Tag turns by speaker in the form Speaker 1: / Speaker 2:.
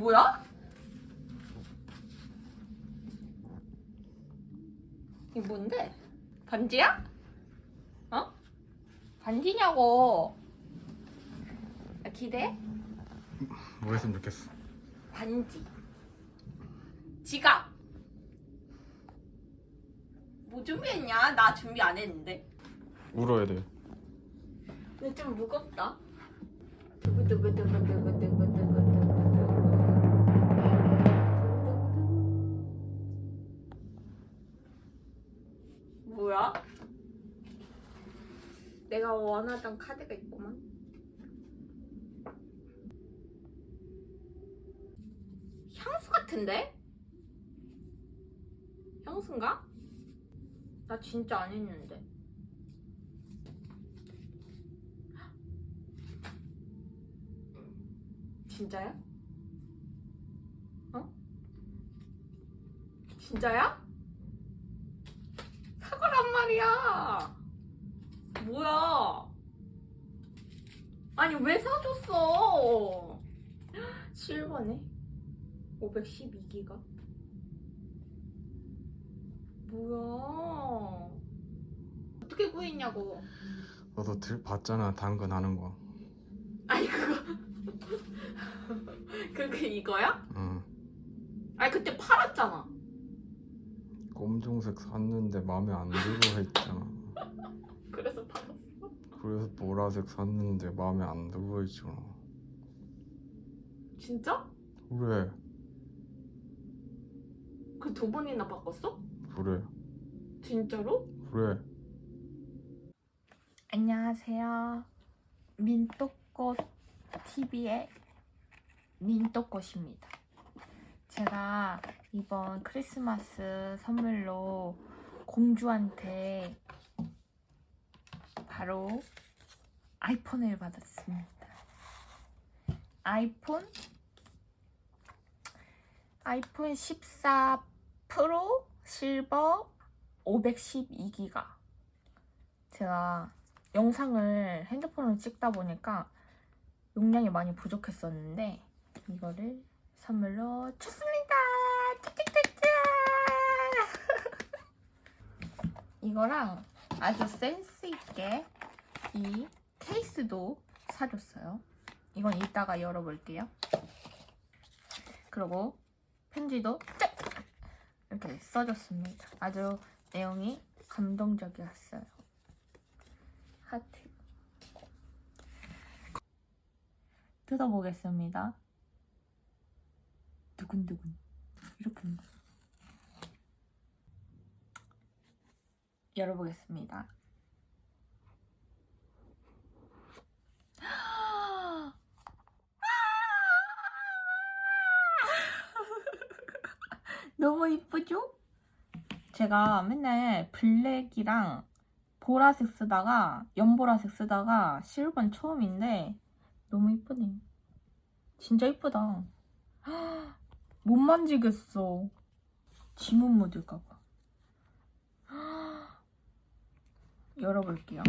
Speaker 1: 뭐야? 이게 뭔데? 반지야? 어? 반지냐고. 나 기대해?
Speaker 2: 뭐 했으면 좋겠어
Speaker 1: 반지. 지갑. 뭐 준비했냐? 나 준비 안 했는데.
Speaker 2: 울어야 돼
Speaker 1: 근데 좀 무겁다. 뭐야? 내가 원하던 카드가 있구만. 향수 같은데? 향수인가? 나 진짜 안 했는데. 진짜야? 어? 진짜야? 말이야. 뭐야? 아니 왜 사줬어? 실버네. 512기가. 뭐야? 어떻게 구했냐고.
Speaker 2: 너도 들 봤잖아 당근 하는 거
Speaker 1: 아니 그거 그게 이거야?
Speaker 2: 응.
Speaker 1: 아니 그때 팔았잖아.
Speaker 2: 검정색 샀는데 마음에 안 들어 했잖아
Speaker 1: 그래서 팔았어.
Speaker 2: 그래서 보라색 샀는데 마음에 안 들어 했잖아
Speaker 1: 진짜?
Speaker 2: 그래
Speaker 1: 그 두 번이나 바꿨어?
Speaker 2: 그래
Speaker 1: 진짜로?
Speaker 2: 그래
Speaker 1: 안녕하세요. 민또꽃 TV의 민또꽃입니다. 제가 이번 크리스마스 선물로 공주한테 바로 아이폰을 받았습니다. 아이폰 아이폰 14 프로 실버 512기가 제가 영상을 핸드폰으로 찍다 보니까 용량이 많이 부족했었는데 이거를 선물로 줬습니다. 이거랑 아주 센스 있게 이 케이스도 사줬어요. 이건 이따가 열어볼게요. 그리고 편지도 짠! 이렇게 써줬습니다. 아주 내용이 감동적이었어요. 하트. 뜯어보겠습니다. 두근두근. 이렇게. 열어보겠습니다. 너무 이쁘죠? 제가 맨날 블랙이랑 보라색 쓰다가 연보라색 쓰다가 실버는 처음인데 너무 이쁘네. 진짜 이쁘다. 못 만지겠어. 지문 묻을까봐. 열어볼게요.